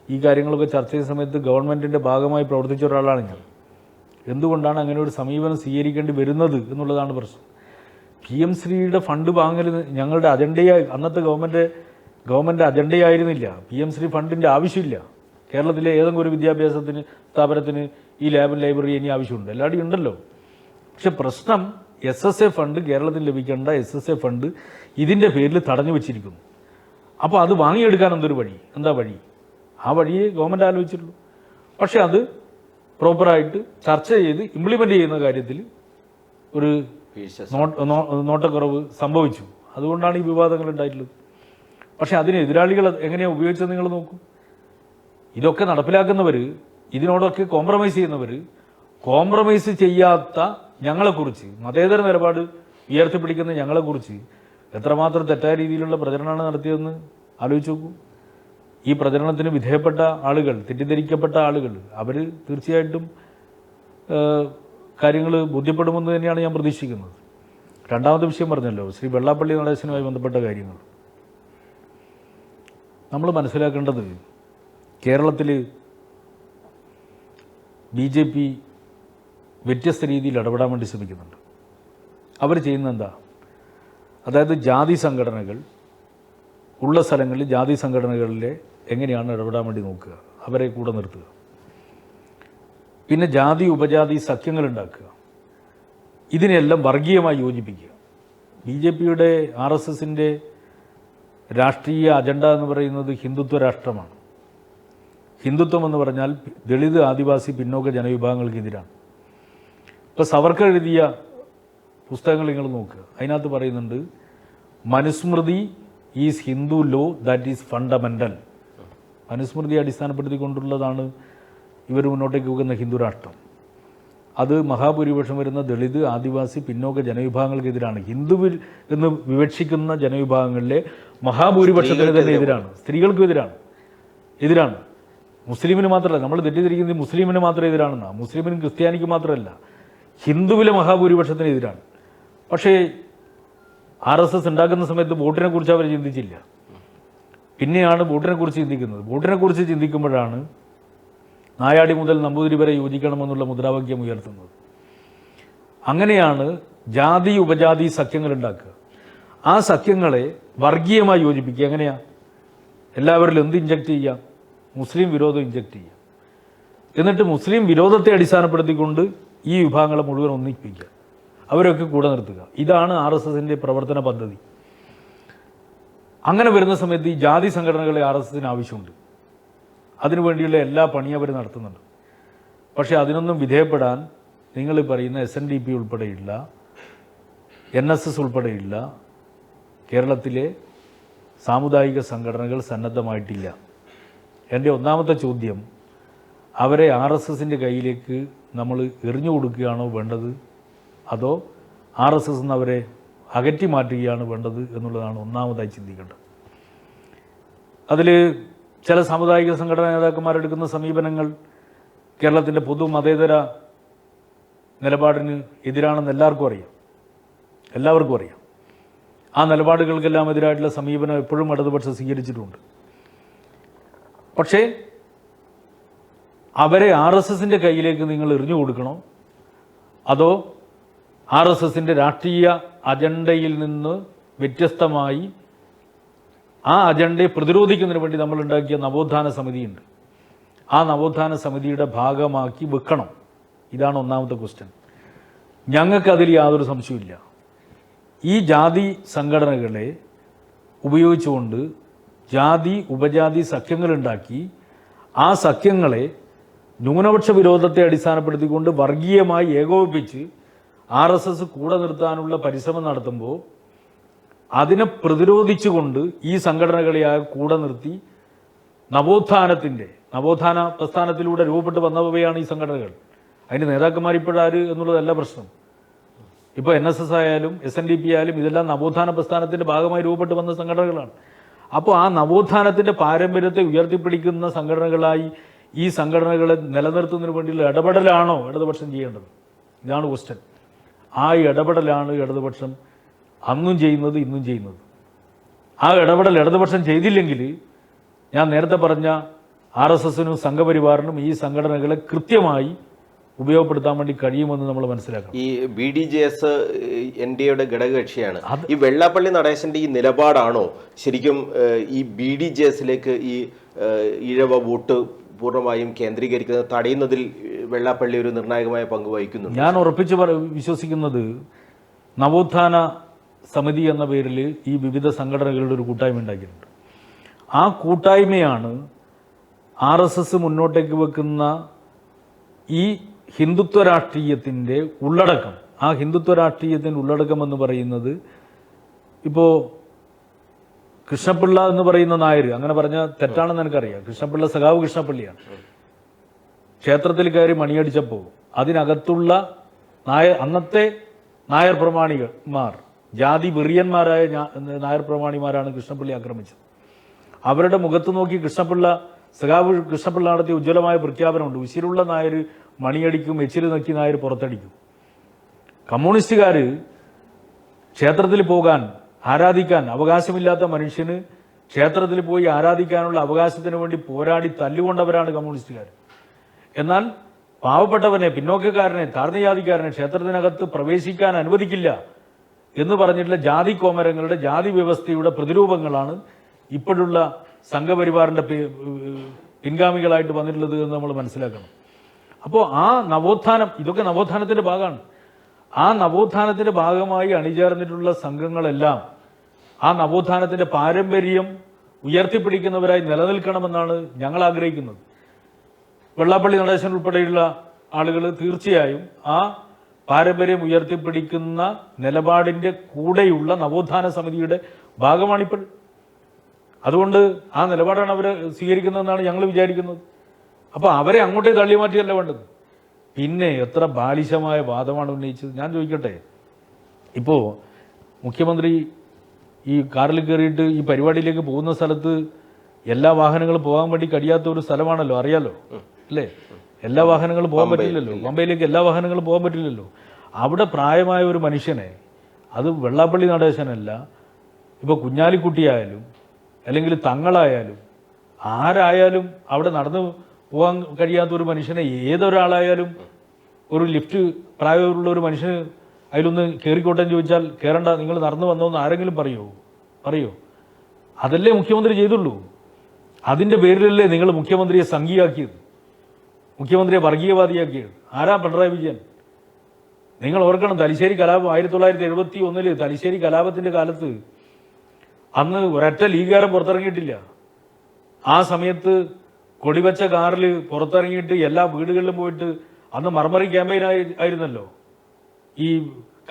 ഈ കാര്യങ്ങളൊക്കെ ചർച്ച ചെയ്യുന്ന സമയത്ത് ഗവൺമെന്റിന്റെ ഭാഗമായി പ്രവർത്തിച്ച ഒരാളാണ് ഞാൻ. എന്തുകൊണ്ടാണ് അങ്ങനെ ഒരു സമീപനം സ്വീകരിക്കേണ്ടി വരുന്നത് എന്നുള്ളതാണ് പ്രശ്നം. പി എം ശ്രീയുടെ ഫണ്ട് വാങ്ങൽ ഞങ്ങളുടെ അജണ്ടയായി അന്നത്തെ ഗവൺമെന്റ് ഗവൺമെന്റ് അജണ്ടയായിരുന്നില്ല. പി എം ശ്രീ ഫണ്ടിന്റെ ആവശ്യമില്ല. കേരളത്തിലെ ഏതെങ്കിലും ഒരു വിദ്യാഭ്യാസത്തിന് സ്ഥാപനത്തിന് ഈ ലാബ് ലൈബ്രറി ഇനി ആവശ്യമുണ്ട്. എല്ലാവരുടെയും ഉണ്ടല്ലോ. പക്ഷെ പ്രശ്നം എസ് എസ് എ ഫണ്ട് കേരളത്തിൽ ലഭിക്കേണ്ട എസ് എസ് എ ഫണ്ട് ഇതിന്റെ പേരിൽ തടഞ്ഞു വെച്ചിരിക്കുന്നു. അപ്പോൾ അത് വാങ്ങിയെടുക്കാൻ എന്തൊരു വഴി? എന്താ വഴി? ആ വഴിയെ ഗവൺമെന്റ് ആലോചിച്ചിട്ടുള്ളൂ. പക്ഷേ അത് പ്രോപ്പറായിട്ട് ചർച്ച ചെയ്ത് ഇംപ്ലിമെന്റ് ചെയ്യുന്ന കാര്യത്തിൽ ഒരു നോട്ടക്കുറവ് സംഭവിച്ചു. അതുകൊണ്ടാണ് ഈ വിവാദങ്ങൾ ഉണ്ടായിട്ടുള്ളത്. പക്ഷേ അതിന് എതിരാളികൾ എങ്ങനെയാണ് ഉപയോഗിച്ചത് നിങ്ങൾ നോക്കൂ. ഇതൊക്കെ നടപ്പിലാക്കുന്നവർ ഇതിനോടൊക്കെ കോംപ്രമൈസ് ചെയ്യുന്നവർ കോംപ്രമൈസ് ചെയ്യാത്ത ഞങ്ങളെക്കുറിച്ച് മതേതര നിലപാട് ഉയർത്തിപ്പിടിക്കുന്ന ഞങ്ങളെക്കുറിച്ച് എത്രമാത്രം തെറ്റായ രീതിയിലുള്ള പ്രചരണമാണ് നടത്തിയതെന്ന് ആലോചിച്ച് നോക്കൂ. ഈ പ്രചരണത്തിന് വിധേയപ്പെട്ട ആളുകൾ തെറ്റിദ്ധരിക്കപ്പെട്ട ആളുകൾ അവർ തീർച്ചയായിട്ടും കാര്യങ്ങൾ ബോധ്യപ്പെടുമെന്ന് തന്നെയാണ് ഞാൻ പ്രതീക്ഷിക്കുന്നത്. രണ്ടാമത്തെ വിഷയം പറഞ്ഞല്ലോ ശ്രീ വെള്ളാപ്പള്ളി നടേശനുമായി ബന്ധപ്പെട്ട കാര്യങ്ങൾ. നമ്മൾ മനസ്സിലാക്കേണ്ടത് കേരളത്തിൽ ബി ജെ പി വ്യത്യസ്ത രീതിയിൽ ഇടപെടാൻ വേണ്ടി ശ്രമിക്കുന്നുണ്ട്. അവർ ചെയ്യുന്നത് എന്താ? അതായത് ജാതി സംഘടനകൾ ഉള്ള സ്ഥലങ്ങളിൽ ജാതി സംഘടനകളിലെ എങ്ങനെയാണ് ഇടപെടാൻ വേണ്ടി നോക്കുക അവരെ കൂടെ നിർത്തുക. പിന്നെ ജാതി ഉപജാതി സഖ്യങ്ങൾ ഉണ്ടാക്കുക. ഇതിനെല്ലാം വർഗീയമായി യോജിപ്പിക്കുക. ബി ജെ പിയുടെ ആർ എസ് എസിന്റെ രാഷ്ട്രീയ അജണ്ട എന്ന് പറയുന്നത് ഹിന്ദുത്വ രാഷ്ട്രമാണ്. ഹിന്ദുത്വം എന്ന് പറഞ്ഞാൽ ദളിത് ആദിവാസി പിന്നോക്ക ജനവിഭാഗങ്ങൾക്കെതിരാണ് ഇപ്പോൾ സവർക്കർ എഴുതിയ പുസ്തകങ്ങൾ നിങ്ങൾ നോക്കുക അതിനകത്ത് പറയുന്നുണ്ട് Manusmriti is Hindu law that is fundamental Manusmriti അടിസ്ഥാനപ്പെടുത്തിക്കൊണ്ടുള്ളതാണ് ഇവർ മുന്നോട്ടേക്ക് പോകുന്ന ഹിന്ദു രാഷ്ട്രം. അത് മഹാഭൂരിപക്ഷം വരുന്ന ദളിത് ആദിവാസി പിന്നോക്ക ജനവിഭാഗങ്ങൾക്കെതിരാണ് ഹിന്ദുവിൽ എന്ന് വിവക്ഷിക്കുന്ന ജനവിഭാഗങ്ങളിലെ മഹാഭൂരിപക്ഷത്തിന് തന്നെ എതിരാണ്. സ്ത്രീകൾക്കും എതിരാണ്. എതിരാണ്. മുസ്ലിമിന് മാത്രമല്ല നമ്മൾ തെറ്റിദ്ധരിക്കുന്നത് മുസ്ലിമിന് മാത്രം എതിരാണെന്നാണ് മുസ്ലിമിനും ക്രിസ്ത്യാനിക്ക് മാത്രമല്ല ഹിന്ദുവിലെ മഹാഭൂരിപക്ഷത്തിന് എതിരാണ് പക്ഷേ ആർ എസ് എസ് ഉണ്ടാക്കുന്ന സമയത്ത് വോട്ടിനെ കുറിച്ച് അവർ ചിന്തിച്ചില്ല. പിന്നെയാണ് വോട്ടിനെ കുറിച്ച് ചിന്തിക്കുന്നത്. വോട്ടിനെ കുറിച്ച് ചിന്തിക്കുമ്പോഴാണ് നായാടി മുതൽ നമ്പൂതിരി വരെ യോജിക്കണമെന്നുള്ള മുദ്രാവാക്യം ഉയർത്തുന്നത്. അങ്ങനെയാണ് ജാതി ഉപജാതി സഖ്യങ്ങൾ ഉണ്ടാക്കുക. ആ സഖ്യങ്ങളെ വർഗീയമായി യോജിപ്പിക്കുക. എങ്ങനെയാണ് എല്ലാവരിലും എന്ത് ഇഞ്ചക്ട് ചെയ്യാം? മുസ്ലിം വിരോധം ഇഞ്ചക്ട് ചെയ്യുക എന്നിട്ട് മുസ്ലിം വിരോധത്തെ അടിസ്ഥാനപ്പെടുത്തിക്കൊണ്ട് ഈ വിഭാഗങ്ങളെ മുഴുവൻ ഒന്നിപ്പിക്കുക. അവരൊക്കെ കൂടെ നിർത്തുക. ഇതാണ് ആർ എസ് എസിന്റെ പ്രവർത്തന പദ്ധതി. അങ്ങനെ വരുന്ന സമയത്ത് ഈ ജാതി സംഘടനകളെ ആർ എസ് എസിന് ആവശ്യമുണ്ട്. അതിനുവേണ്ടിയുള്ള എല്ലാ പണിയും അവർ നടത്തുന്നുണ്ട്. പക്ഷേ അതിനൊന്നും വിധേയപ്പെടാൻ നിങ്ങൾ പറയുന്ന എസ് എൻ ഡി പി ഉൾപ്പെടെയുള്ള എൻ എസ് എസ് ഉൾപ്പെടെയുള്ള കേരളത്തിലെ സാമുദായിക സംഘടനകൾ സന്നദ്ധമായിട്ടില്ല. എന്റെ ഒന്നാമത്തെ ചോദ്യം അവരെ ആർ എസ് എസിന്റെ കയ്യിലേക്ക് നമ്മൾ എറിഞ്ഞു കൊടുക്കുകയാണോ വേണ്ടത്? അതോ ആർ എസ് എസ് അവരെ അകറ്റി മാറ്റുകയാണ് വേണ്ടത് എന്നുള്ളതാണ് ഒന്നാമതായി ചിന്തിക്കേണ്ടത്. അതിൽ ചില സാമുദായിക സംഘടനാ നേതാക്കന്മാരെടുക്കുന്ന സമീപനങ്ങൾ കേരളത്തിന്റെ പൊതു മതേതര നിലപാടിന് എതിരാണെന്ന് എല്ലാവർക്കും അറിയാം. എല്ലാവർക്കും അറിയാം. ആ നിലപാടുകൾക്കെല്ലാം എതിരായിട്ടുള്ള സമീപനം എപ്പോഴും ഇടതുപക്ഷം സ്വീകരിച്ചിട്ടുണ്ട്. പക്ഷേ അവരെ ആർ എസ് എസിന്റെ കയ്യിലേക്ക് നിങ്ങൾ എറിഞ്ഞു കൊടുക്കണോ? അതോ ആർ എസ് എസിന്റെ രാഷ്ട്രീയ അജണ്ടയിൽ നിന്ന് വ്യത്യസ്തമായി ആ അജണ്ടയെ പ്രതിരോധിക്കുന്നതിന് വേണ്ടി നമ്മൾ ഉണ്ടാക്കിയ നവോത്ഥാന സമിതിയുണ്ട്. ആ നവോത്ഥാന സമിതിയുടെ ഭാഗമാക്കി വെക്കണം. ഇതാണ് ഒന്നാമത്തെ ക്വസ്റ്റ്യൻ ഞങ്ങൾക്ക് അതിൽ യാതൊരു സംശയമില്ല ഈ ജാതി സംഘടനകളെ ഉപയോഗിച്ചുകൊണ്ട് ജാതി ഉപജാതി സഖ്യങ്ങളുണ്ടാക്കി ആ സഖ്യങ്ങളെ ന്യൂനപക്ഷ വിരോധത്തെ അടിസ്ഥാനപ്പെടുത്തിക്കൊണ്ട് വർഗീയമായി ഏകോപിപ്പിച്ച് ആർ എസ് എസ് കൂടെ നിർത്താനുള്ള പരിശ്രമം നടത്തുമ്പോൾ അതിനെ പ്രതിരോധിച്ചുകൊണ്ട് ഈ സംഘടനകളെ കൂടെ നിർത്തി നവോത്ഥാനത്തിന്റെ നവോത്ഥാന പ്രസ്ഥാനത്തിലൂടെ രൂപപ്പെട്ട് വന്നവയാണ് ഈ സംഘടനകൾ. അതിന്റെ നേതാക്കന്മാർ ഇപ്പോഴാര് എന്നുള്ളതല്ല പ്രശ്നം. ഇപ്പോൾ എൻ എസ് എസ് ആയാലും എസ് എൻ ഡി പി ആയാലും ഇതെല്ലാം നവോത്ഥാന പ്രസ്ഥാനത്തിന്റെ ഭാഗമായി രൂപപ്പെട്ട് വന്ന സംഘടനകളാണ്. അപ്പോൾ ആ നവോത്ഥാനത്തിന്റെ പാരമ്പര്യത്തെ ഉയർത്തിപ്പിടിക്കുന്ന സംഘടനകളായി ഈ സംഘടനകളെ നിലനിർത്തുന്നതിന് വേണ്ടിയുള്ള ഇടപെടലാണോ ഇടതുപക്ഷം ചെയ്യേണ്ടത്? ഇതാണ് ക്വസ്റ്റ്യൻ ആ ഇടപെടലാണ് ഇടതുപക്ഷം അന്നും ചെയ്യുന്നത് ഇന്നും ചെയ്യുന്നത്. ആ ഇടപെടൽ ഇടതുപക്ഷം ചെയ്തില്ലെങ്കിൽ ഞാൻ നേരത്തെ പറഞ്ഞ ആർ എസ് എസിനും സംഘപരിവാറിനും ഈ സംഘടനകളെ കൃത്യമായി ഉപയോഗപ്പെടുത്താൻ വേണ്ടി കഴിയുമെന്ന് നമ്മൾ മനസ്സിലാക്കണം. ഈ B D J S N D എയുടെ ഘടകകക്ഷിയാണ്. ഈ വെള്ളാപ്പള്ളി നടേശന്റെ ഈ നിലപാടാണോ ശരിക്കും ഈ ബി ഡി ജെ എസിലേക്ക് ഈ ഇഴവ വോട്ട് പൂർണമായും കേന്ദ്രീകരിക്കുന്നത് തടയുന്നതിൽ വെള്ളാപ്പള്ളി ഒരു നിർണായകമായ പങ്ക് വഹിക്കുന്നു ഞാൻ ഉറപ്പിച്ച് പറ വിശ്വസിക്കുന്നത് നവോത്ഥാന സമിതി എന്ന പേരിൽ ഈ വിവിധ സംഘടനകളുടെ ഒരു കൂട്ടായ്മ ഉണ്ടാക്കിയിട്ടുണ്ട്. ആ കൂട്ടായ്മയാണ് ആർ എസ് എസ് മുന്നോട്ടേക്ക് വെക്കുന്ന ഈ ഹിന്ദുത്വ രാഷ്ട്രീയത്തിന്റെ ഉള്ളടക്കം. ആ ഹിന്ദുത്വ രാഷ്ട്രീയത്തിന്റെ ഉള്ളടക്കം എന്ന് പറയുന്നത് ഇപ്പോൾ കൃഷ്ണപിള്ള എന്ന് പറയുന്ന നായർ അങ്ങനെ പറഞ്ഞാൽ തെറ്റാണെന്ന് എനിക്കറിയാം. കൃഷ്ണപിള്ള സഖാവ് കൃഷ്ണപ്പള്ളിയാണ് ക്ഷേത്രത്തിൽ കയറി മണിയടിച്ചപ്പോൾ അതിനകത്തുള്ള നായർ അന്നത്തെ നായർ പ്രമാണികന്മാർ ജാതി വെറിയന്മാരായ നായർ പ്രമാണിമാരാണ് കൃഷ്ണപ്പള്ളി ആക്രമിച്ചത്. അവരുടെ മുഖത്ത് നോക്കി കൃഷ്ണപിള്ള സഖാവ് കൃഷ്ണപിള്ള നടത്തിയ ഉജ്ജ്വലമായ പ്രഖ്യാപനമുണ്ട്. ഉശിരുള്ള നായർ മണിയടിക്കും എച്ചിൽ നോക്കി നായർ പുറത്തടിക്കും. കമ്മ്യൂണിസ്റ്റുകാർ ക്ഷേത്രത്തിൽ പോകാൻ ആരാധിക്കാൻ അവകാശമില്ലാത്ത മനുഷ്യന് ക്ഷേത്രത്തിൽ പോയി ആരാധിക്കാനുള്ള അവകാശത്തിന് വേണ്ടി പോരാടി തല്ലുകൊണ്ടവരാണ് കമ്മ്യൂണിസ്റ്റുകാർ. എന്നാൽ പാവപ്പെട്ടവനെ പിന്നോക്കക്കാരനെ താഴ്ന്നജാതിക്കാരനെ ക്ഷേത്രത്തിനകത്ത് പ്രവേശിക്കാൻ അനുവദിക്കില്ല എന്ന് പറഞ്ഞിട്ടുള്ള ജാതി കോമരങ്ങളുടെ ജാതി വ്യവസ്ഥയുടെ പ്രതിരൂപങ്ങളാണ് ഇപ്പോഴുള്ള സംഘപരിവാറിന്റെ പിൻഗാമികളായിട്ട് വന്നിട്ടുള്ളത് എന്ന് നമ്മൾ മനസ്സിലാക്കണം. അപ്പോൾ ആ നവോത്ഥാനം ഇതൊക്കെ നവോത്ഥാനത്തിന്റെ ഭാഗമാണ്. ആ നവോത്ഥാനത്തിന്റെ ഭാഗമായി അണിചേർന്നിട്ടുള്ള സംഘങ്ങളെല്ലാം ആ നവോത്ഥാനത്തിന്റെ പാരമ്പര്യം ഉയർത്തിപ്പിടിക്കുന്നവരായി നിലനിൽക്കണമെന്നാണ് ഞങ്ങൾ ആഗ്രഹിക്കുന്നത്. വെള്ളാപ്പള്ളി നടേശൻ ഉൾപ്പെടെയുള്ള ആളുകൾ തീർച്ചയായും ആ പാരമ്പര്യം ഉയർത്തിപ്പിടിക്കുന്ന നിലപാടിന്റെ കൂടെയുള്ള നവോത്ഥാന സമിതിയുടെ ഭാഗമാണിപ്പോൾ. അതുകൊണ്ട് ആ നിലപാടാണ് അവർ സ്വീകരിക്കുന്നതെന്നാണ് ഞങ്ങൾ വിചാരിക്കുന്നത്. അപ്പോൾ അവരെ അങ്ങോട്ടേ തള്ളി മാറ്റിയല്ല വേണ്ടത്? പിന്നെ എത്ര ബാലിശമായ വാദമാണ് ഉന്നയിച്ചത്. ഞാൻ ചോദിക്കട്ടെ? ഇപ്പോൾ മുഖ്യമന്ത്രി ഈ കാറിൽ കയറിയിട്ട് ഈ പരിപാടിയിലേക്ക് പോകുന്ന സ്ഥലത്ത് എല്ലാ വാഹനങ്ങളും പോകാൻ വേണ്ടി കഴിയാത്ത ഒരു സ്ഥലമാണല്ലോ അറിയാലോ? അല്ലേ? എല്ലാ വാഹനങ്ങളും പോകാൻ പറ്റില്ലല്ലോ. ബോംബെയിലേക്ക് എല്ലാ വാഹനങ്ങളും പോകാൻ പറ്റില്ലല്ലോ. അവിടെ പ്രായമായ ഒരു മനുഷ്യനെ അത് വെള്ളാപ്പള്ളി നടേശനല്ല ഇപ്പോൾ കുഞ്ഞാലിക്കുട്ടിയായാലും അല്ലെങ്കിൽ തങ്ങളായാലും ആരായാലും അവിടെ നടന്ന് പോകാൻ കഴിയാത്ത ഒരു മനുഷ്യനെ ഏതൊരാളായാലും ഒരു ലിഫ്റ്റ് പ്രായമുള്ള ഒരു മനുഷ്യന് അതിലൊന്ന് കയറിക്കോട്ടെ എന്ന് ചോദിച്ചാൽ കയറണ്ട നിങ്ങൾ നടന്നു വന്നോന്ന് ആരെങ്കിലും പറയുമോ പറയോ? അതല്ലേ മുഖ്യമന്ത്രി ചെയ്തുള്ളൂ. അതിന്റെ പേരിലല്ലേ നിങ്ങൾ മുഖ്യമന്ത്രിയെ സംഘീയാക്കിയത്. മുഖ്യമന്ത്രിയെ വർഗീയവാദിയാക്കിയത്. ആരാ പിണറായി വിജയൻ? നിങ്ങൾ ഓർക്കണം തലശ്ശേരി കലാപം ആയിരത്തി തൊള്ളായിരത്തി എഴുപത്തി ഒന്നിൽ തലശ്ശേരി കലാപത്തിന്റെ കാലത്ത് അന്ന് ഒരൊറ്റ ലീഗുകാരൻ പുറത്തിറങ്ങിയിട്ടില്ല. ആ സമയത്ത് കൊടിവച്ച കാറിൽ പുറത്തിറങ്ങിയിട്ട് എല്ലാ വീടുകളിലും പോയിട്ട് അന്ന് മർമറി ക്യാമ്പയിൻ ആയിരുന്നല്ലോ. ഈ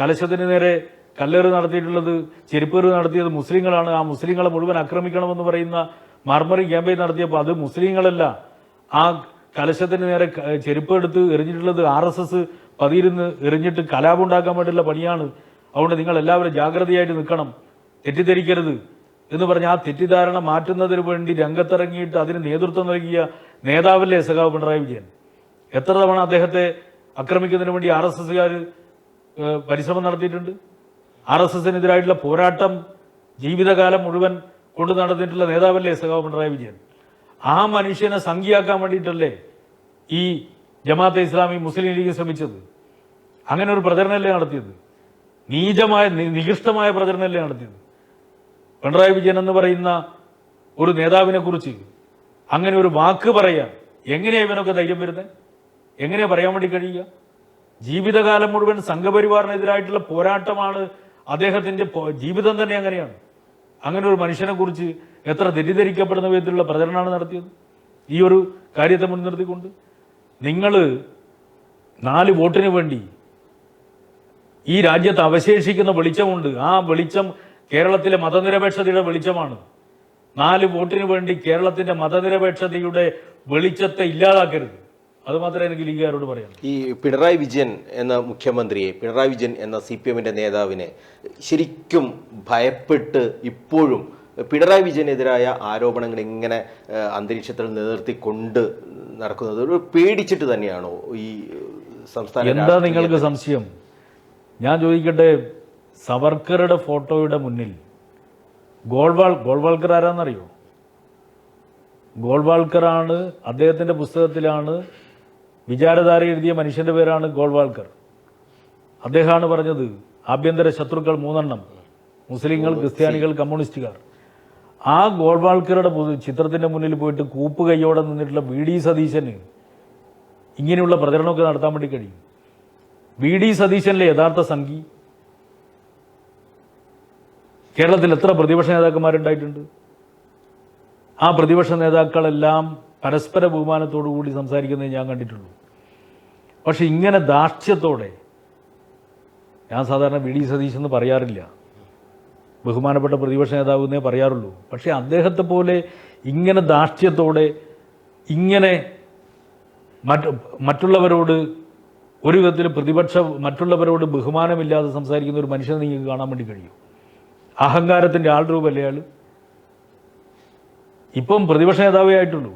കലശത്തിന് നേരെ കല്ലേറ് നടത്തിയിട്ടുള്ളത് ചെരുപ്പേറ് നടത്തിയത് മുസ്ലിങ്ങളാണ്. ആ മുസ്ലിങ്ങളെ മുഴുവൻ ആക്രമിക്കണമെന്ന് പറയുന്ന മർമറി ക്യാമ്പയിൻ നടത്തിയപ്പോൾ അത് മുസ്ലിങ്ങളല്ല. ആ കലശത്തിന് നേരെ ചെരുപ്പ് എടുത്ത് എറിഞ്ഞിട്ടുള്ളത് ആർ എസ് എസ് പതിയിരുന്ന് എറിഞ്ഞിട്ട് കലാപം ഉണ്ടാക്കാൻ വേണ്ടിയുള്ള പണിയാണ്. അതുകൊണ്ട് നിങ്ങൾ എല്ലാവരും ജാഗ്രതയായിട്ട് നിൽക്കണം. തെറ്റിദ്ധരിക്കരുത്. എന്ന് പറഞ്ഞ ആ തെറ്റിദ്ധാരണ മാറ്റുന്നതിന് വേണ്ടി രംഗത്തിറങ്ങിയിട്ട് അതിന് നേതൃത്വം നൽകിയ നേതാവല്ലേ സഖാവ് പിണറായി വിജയൻ? എത്ര തവണ അദ്ദേഹത്തെ ആക്രമിക്കുന്നതിന് വേണ്ടി ആർ എസ് എസ്സുകാർ പരിശ്രമം നടത്തിയിട്ടുണ്ട്? ആർ എസ് എസിനെതിരായിട്ടുള്ള പോരാട്ടം ജീവിതകാലം മുഴുവൻ കൊണ്ടു നടന്നിട്ടുള്ള നേതാവല്ലേ സഖാവ് പിണറായി വിജയൻ? ആ മനുഷ്യനെ സംഖ്യയാക്കാൻ വേണ്ടിയിട്ടല്ലേ ഈ ജമാഅത്തെ ഇസ്ലാമി മുസ്ലിം ലീഗ് ശ്രമിച്ചത്? അങ്ങനെ ഒരു പ്രചരണമല്ലേ നടത്തിയത്? നീചമായ നികൃഷ്ടമായ പ്രചരണമല്ലേ നടത്തിയത്? പിണറായി വിജയൻ എന്ന് പറയുന്ന ഒരു നേതാവിനെ കുറിച്ച് അങ്ങനെ ഒരു വാക്ക് പറയാൻ എങ്ങനെയാണ് ഇവനൊക്കെ ധൈര്യം വരുന്നത് എങ്ങനെ പറയാൻ വേണ്ടി കഴിയുക? ജീവിതകാലം മുഴുവൻ സംഘപരിവാറിനെതിരായിട്ടുള്ള പോരാട്ടമാണ് അദ്ദേഹത്തിന്റെ ജീവിതം തന്നെ അങ്ങനെയാണ്. അങ്ങനെ ഒരു മനുഷ്യനെ കുറിച്ച് എത്ര തെറ്റിദ്ധരിക്കപ്പെടുന്ന വിധത്തിലുള്ള പ്രചരണമാണ് നടത്തിയത്? ഈ ഒരു കാര്യത്തെ മുൻനിർത്തിക്കൊണ്ട് നിങ്ങൾ നാല് വോട്ടിന് വേണ്ടി ഈ രാജ്യത്ത് അവശേഷിക്കുന്ന വെളിച്ചമുണ്ട്. ആ വെളിച്ചം കേരളത്തിലെ മതനിരപേക്ഷതയുടെ വെളിച്ചമാണ്. നാല് വോട്ടിന് വേണ്ടി കേരളത്തിന്റെ മതനിരപേക്ഷതയുടെ വെളിച്ചത്തെ ഇല്ലാതാക്കരുത്. അത് മാത്രമേ എനിക്ക് ലീഗുകാരോട് പറയാം ഈ പിണറായി വിജയൻ എന്ന മുഖ്യമന്ത്രിയെ പിണറായി വിജയൻ എന്ന സി പി എമ്മിന്റെ നേതാവിനെ ശരിക്കും ഭയപ്പെട്ട് ഇപ്പോഴും പിണറായി വിജയനെതിരായ ആരോപണങ്ങൾ ഇങ്ങനെ അന്തരീക്ഷത്തിൽ നിലനിർത്തിക്കൊണ്ട് നടക്കുന്നത് ഒരു പേടിച്ചിട്ട് തന്നെയാണോ ഈ സംസ്ഥാനം എന്താ നിങ്ങൾക്ക് സംശയം? ഞാൻ ചോദിക്കട്ടെ സവർക്കറുടെ ഫോട്ടോയുടെ മുന്നിൽ. ഗോൾവാൾ ഗോൾവാൾക്കർ ആരാന്നറിയോ? ഗോൾവാൾക്കറാണ് അദ്ദേഹത്തിന്റെ പുസ്തകത്തിലാണ് വിചാരധാര എഴുതിയ മനുഷ്യന്റെ പേരാണ് ഗോൾവാൾക്കർ. അദ്ദേഹമാണ് പറഞ്ഞത് ആഭ്യന്തര ശത്രുക്കൾ മൂന്നെണ്ണം മുസ്ലിങ്ങൾ ക്രിസ്ത്യാനികൾ കമ്മ്യൂണിസ്റ്റുകാർ. ആ ഗോൾവാൾക്കറുടെ ചിത്രത്തിന്റെ ചിത്രത്തിന്റെ മുന്നിൽ പോയിട്ട് കൂപ്പ് കൈയോടെ നിന്നിട്ടുള്ള വി. ഡി. സതീശന് ഇങ്ങനെയുള്ള പ്രചരണമൊക്കെ നടത്താൻ വേണ്ടി കഴിയും. വി. ഡി. സതീശനിലെ യഥാർത്ഥ സംഘി കേരളത്തിൽ എത്ര പ്രതിപക്ഷ നേതാക്കന്മാരുണ്ടായിട്ടുണ്ട്? ആ പ്രതിപക്ഷ നേതാക്കളെല്ലാം പരസ്പര ബഹുമാനത്തോടു കൂടി സംസാരിക്കുന്നത് ഞാൻ കണ്ടിട്ടുള്ളൂ. പക്ഷെ ഇങ്ങനെ ദാർഷ്ട്യത്തോടെ ഞാൻ സാധാരണ വി ഡി സതീശ് എന്ന് പറയാറില്ല. ബഹുമാനപ്പെട്ട പ്രതിപക്ഷ നേതാവ് എന്നേ പറയാറുള്ളൂ. പക്ഷേ അദ്ദേഹത്തെ പോലെ ഇങ്ങനെ ദാർഷ്ട്യത്തോടെ ഇങ്ങനെ മറ്റ് മറ്റുള്ളവരോട് ഒരു വിധത്തിൽ പ്രതിപക്ഷ മറ്റുള്ളവരോട് ബഹുമാനമില്ലാതെ സംസാരിക്കുന്ന ഒരു മനുഷ്യനെ നിങ്ങൾക്ക് കാണാൻ വേണ്ടി കഴിയും. അഹങ്കാരത്തിന്റെ ആൾ രൂപല്ലേ അയാൾ ഇപ്പം പ്രതിപക്ഷ നേതാവേ ആയിട്ടുള്ളൂ.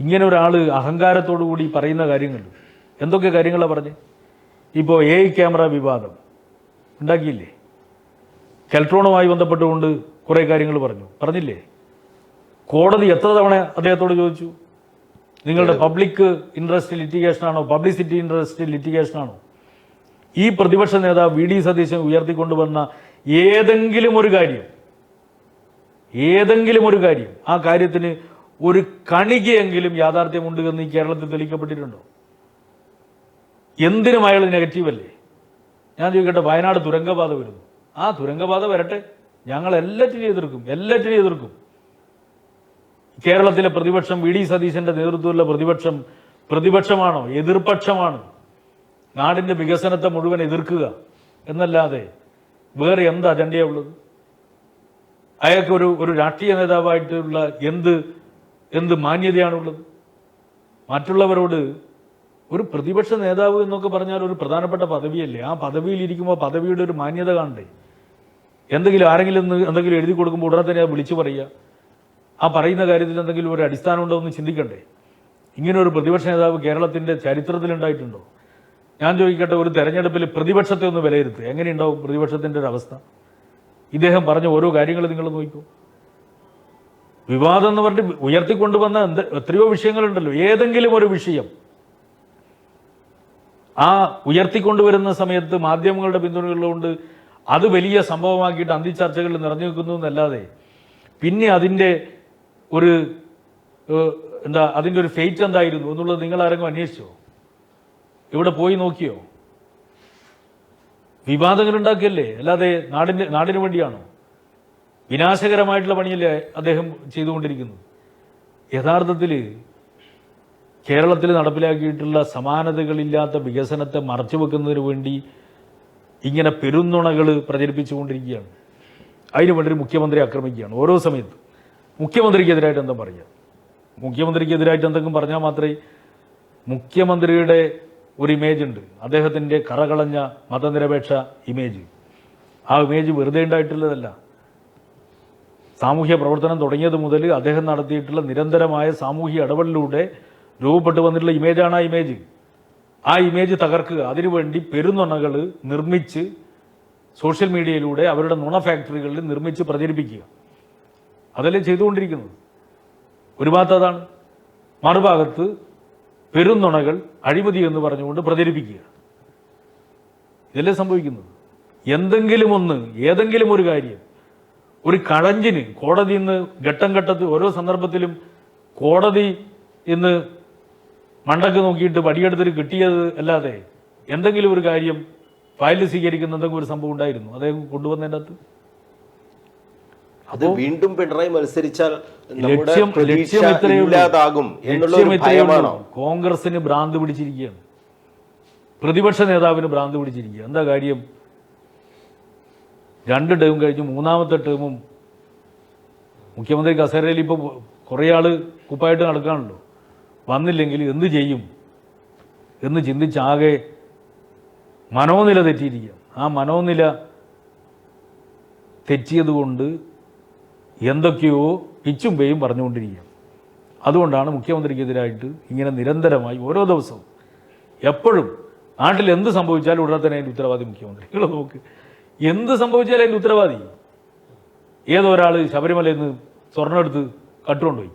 ഇങ്ങനെ ഒരാൾ അഹങ്കാരത്തോടു കൂടി പറയുന്ന കാര്യങ്ങൾ എന്തൊക്കെ കാര്യങ്ങളാണ് പറഞ്ഞ്? ഇപ്പോൾ എ ക്യാമറ വിവാദം. ഉണ്ടാക്കിയില്ലേ? കെൽട്രോണുമായി ബന്ധപ്പെട്ടുകൊണ്ട് കുറേ കാര്യങ്ങൾ പറഞ്ഞു. പറഞ്ഞില്ലേ? കോടതി എത്ര തവണ അദ്ദേഹത്തോട് ചോദിച്ചു? നിങ്ങളുടെ പബ്ലിക് ഇൻട്രസ്റ്റ് ലിറ്റിഗേഷൻ ആണോ? പബ്ലിസിറ്റി ഇൻട്രസ്റ്റ് ലിറ്റിഗേഷൻ ആണോ? ഈ പ്രതിപക്ഷ നേതാവ് വി ഡി സതീശൻ ഉയർത്തിക്കൊണ്ടുവന്ന ഏതെങ്കിലും ഒരു കാര്യം ഏതെങ്കിലും ഒരു കാര്യം ആ കാര്യത്തിന് ഒരു കണികയെങ്കിലും യാഥാർത്ഥ്യമുണ്ട് എന്ന് ഈ കേരളത്തിൽ തെളിയിക്കപ്പെട്ടിട്ടുണ്ടോ? എന്തിനും അയാൾ നെഗറ്റീവല്ലേ? ഞാൻ ചോദിക്കട്ടെ വയനാട് തുരങ്കപാത വരുന്നു. ആ തുരങ്കപാത വരട്ടെ. ഞങ്ങൾ എല്ലാറ്റിനെയും എതിർക്കും എല്ലാറ്റിനെയും എതിർക്കും. കേരളത്തിലെ പ്രതിപക്ഷം വി ഡി സതീശന്റെ നേതൃത്വത്തിലുള്ള പ്രതിപക്ഷം പ്രതിപക്ഷമാണോ? എതിർപക്ഷമാണ്. നാടിന്റെ വികസനത്തെ മുഴുവൻ എതിർക്കുക എന്നല്ലാതെ വേറെ എന്ത് അജണ്ടയാണ് ഉള്ളത്? അയാൾക്ക് ഒരു ഒരു രാഷ്ട്രീയ നേതാവായിട്ടുള്ള എന്ത് എന്ത് മാന്യതയാണുള്ളത് മറ്റുള്ളവരോട് ഒരു പ്രതിപക്ഷ നേതാവ് എന്നൊക്കെ പറഞ്ഞാൽ ഒരു പ്രധാനപ്പെട്ട പദവിയല്ലേ. ആ പദവിയിൽ ഇരിക്കുമ്പോൾ പദവിയുടെ ഒരു മാന്യത കാണണ്ടേ? എന്തെങ്കിലും ആരെങ്കിലും എന്തെങ്കിലും എഴുതി കൊടുക്കുമ്പോൾ ഉടനെ തന്നെ അത് വിളിച്ചു പറയുക. ആ പറയുന്ന കാര്യത്തിൽ എന്തെങ്കിലും ഒരു അടിസ്ഥാനം ഉണ്ടോ എന്ന് ചിന്തിക്കണ്ടേ? ഇങ്ങനെ ഒരു പ്രതിപക്ഷ നേതാവ് കേരളത്തിന്റെ ചരിത്രത്തിലുണ്ടായിട്ടുണ്ടോ ഞാൻ ചോദിക്കട്ടെ ഒരു തെരഞ്ഞെടുപ്പിൽ പ്രതിപക്ഷത്തെ ഒന്ന് വിലയിരുത്തുക. എങ്ങനെയുണ്ടാവും പ്രതിപക്ഷത്തിന്റെ ഒരു അവസ്ഥ? ഇദ്ദേഹം പറഞ്ഞ ഓരോ കാര്യങ്ങൾ നിങ്ങൾ നോക്കൂ. വിവാദം എന്ന് പറഞ്ഞിട്ട് ഉയർത്തിക്കൊണ്ടുവന്ന എന്ത് എത്രയോ വിഷയങ്ങളുണ്ടല്ലോ. ഏതെങ്കിലും ഒരു വിഷയം ആ ഉയർത്തിക്കൊണ്ടുവരുന്ന സമയത്ത് മാധ്യമങ്ങളുടെ പിന്തുണയുള്ളതുകൊണ്ട് അത് വലിയ സംഭവമാക്കിയിട്ട് അന്തിച്ചർച്ചകളിൽ നിറഞ്ഞു നിൽക്കുന്നു എന്നല്ലാതെ പിന്നെ അതിന്റെ ഒരു എന്താ അതിന്റെ ഒരു ഫെയ്റ്റ് എന്തായിരുന്നു എന്നുള്ളത് നിങ്ങൾ ആരെങ്കിലും അന്വേഷിച്ചോ? ഇവിടെ പോയി നോക്കിയോ? വിവാദങ്ങൾ ഉണ്ടാക്കിയല്ലേ അല്ലാതെ നാടിന്റെ നാടിന് വേണ്ടിയാണോ? വിനാശകരമായിട്ടുള്ള പണിയല്ലേ അദ്ദേഹം ചെയ്തുകൊണ്ടിരിക്കുന്നത് യഥാർത്ഥത്തിൽ കേരളത്തിൽ നടപ്പിലാക്കിയിട്ടുള്ള സമാനതകളില്ലാത്ത വികസനത്തെ മറച്ചുവെക്കുന്നതിന് വേണ്ടി ഇങ്ങനെ പെരുന്നുണകൾ പ്രചരിപ്പിച്ചുകൊണ്ടിരിക്കുകയാണ്. അതിനു വേണ്ടി ഒരു മുഖ്യമന്ത്രി ആക്രമിക്കുകയാണ് ഓരോ സമയത്തും. മുഖ്യമന്ത്രിക്കെതിരായിട്ട് എന്താ പറയുക? മുഖ്യമന്ത്രിക്കെതിരായിട്ട് എന്തെങ്കിലും പറഞ്ഞാൽ മാത്രമേ മുഖ്യമന്ത്രിയുടെ ഒരു ഇമേജ് ഉണ്ട്. അദ്ദേഹത്തിന്റെ കറകളഞ്ഞ മതനിരപേക്ഷ ഇമേജ് ആ ഇമേജ് വെറുതെ ഉണ്ടായിട്ടുള്ളതല്ല സാമൂഹ്യ പ്രവർത്തനം തുടങ്ങിയത് മുതൽ അദ്ദേഹം നടത്തിയിട്ടുള്ള നിരന്തരമായ സാമൂഹ്യ ഇടപെടലിലൂടെ രൂപപ്പെട്ടു വന്നിട്ടുള്ള ഇമേജാണ് ആ ഇമേജ് ആ ഇമേജ് തകർക്കുക. അതിനുവേണ്ടി പെരുന്നുണകൾ നിർമ്മിച്ച് സോഷ്യൽ മീഡിയയിലൂടെ അവരുടെ നുണ ഫാക്ടറികളിൽ നിർമ്മിച്ച് പ്രചരിപ്പിക്കുക. അതല്ലേ ചെയ്തുകൊണ്ടിരിക്കുന്നത്? ഒരു ഭാഗത്ത് അതാണ്. മറുഭാഗത്ത് പെരുന്നുണകൾ അഴിമതി എന്ന് പറഞ്ഞുകൊണ്ട് പ്രചരിപ്പിക്കുക. ഇതല്ലേ സംഭവിക്കുന്നത്? എന്തെങ്കിലും ഒന്ന് ഏതെങ്കിലും ഒരു കാര്യം ഒരു കഴഞ്ചിന് കോടതി ഇന്ന് ഘട്ടം ഘട്ടത്തിൽ ഓരോ സന്ദർഭത്തിലും കോടതി ഇന്ന് മണ്ടക്ക് നോക്കിയിട്ട് പടിയെടുത്തിട്ട് കിട്ടിയത് അല്ലാതെ എന്തെങ്കിലും ഒരു കാര്യം ഫയലിൽ സ്വീകരിക്കുന്ന എന്തെങ്കിലും ഒരു സംഭവം ഉണ്ടായിരുന്നു? അദ്ദേഹം കൊണ്ടുവന്നതിന്റെ അകത്ത്? അത് വീണ്ടും പിണറായി മത്സരിച്ചാൽ ലക്ഷ്യം. ഇല്ലാതാകും എന്നുള്ള കോൺഗ്രസിന് ഭ്രാന്ത് പിടിച്ചിരിക്കുകയാണ്. പ്രതിപക്ഷ നേതാവിന് ഭ്രാന്ത് പിടിച്ചിരിക്കുക എന്താ കാര്യം? രണ്ട് ടേം കഴിഞ്ഞ് മൂന്നാമത്തെ ടേമും മുഖ്യമന്ത്രി കസേരയിൽ ഇപ്പോൾ കുറേ ആൾ കുപ്പായിട്ട് നടക്കാണല്ലോ. വന്നില്ലെങ്കിൽ എന്ത് ചെയ്യും? എന്ന് ചിന്തിച്ചാകെ മനോനില തെറ്റിയിരിക്കുക ആ മനോനില തെറ്റിയതുകൊണ്ട് എന്തൊക്കെയോ പിച്ചും പേയും പറഞ്ഞുകൊണ്ടിരിക്കുക അതുകൊണ്ടാണ് മുഖ്യമന്ത്രിക്കെതിരായിട്ട് ഇങ്ങനെ നിരന്തരമായി ഓരോ ദിവസവും എപ്പോഴും നാട്ടിൽ എന്ത് സംഭവിച്ചാലും ഉടനെ തന്നെ അതിന്റെ ഉത്തരവാദി മുഖ്യമന്ത്രി. നോക്ക് എന്ത് സംഭവിച്ചാലും അതിന്റെ ഉത്തരവാദി? ഏതോ ഒരാൾ ശബരിമലയിൽ നിന്ന് സ്വർണം എടുത്ത് കട്ടുകൊണ്ടുപോയി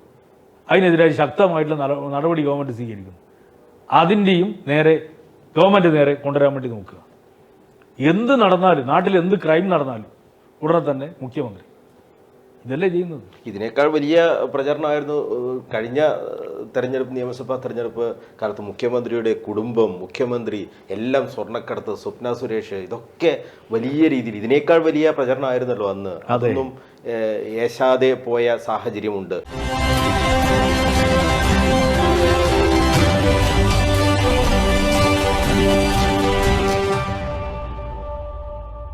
അതിനെതിരായി ശക്തമായിട്ടുള്ള നട- നടപടി ഗവൺമെന്റ് സ്വീകരിക്കുന്നു. അതിന്റെയും നേരെ ഗവൺമെന്റ് നേരെ കൊണ്ടുവരാൻ വേണ്ടി നോക്കുക. എന്ത് നടന്നാലും നാട്ടിൽ എന്ത് ക്രൈം നടന്നാലും ഉടനെ തന്നെ മുഖ്യമന്ത്രി ഇതല്ലേ ചെയ്യുന്നത്? ഇതിനേക്കാൾ വലിയ പ്രചരണമായിരുന്നു കഴിഞ്ഞ തെരഞ്ഞെടുപ്പ് നിയമസഭാ തെരഞ്ഞെടുപ്പ് കാലത്ത് മുഖ്യമന്ത്രിയുടെ കുടുംബം മുഖ്യമന്ത്രി എല്ലാം സ്വർണക്കടത്ത് സ്വപ്ന സുരേഷ് ഇതൊക്കെ വലിയ രീതിയിൽ ഇതിനേക്കാൾ വലിയ പ്രചരണമായിരുന്നല്ലോ അന്ന്. അതൊന്നും ഏശാതെ പോയ സാഹചര്യമുണ്ട്.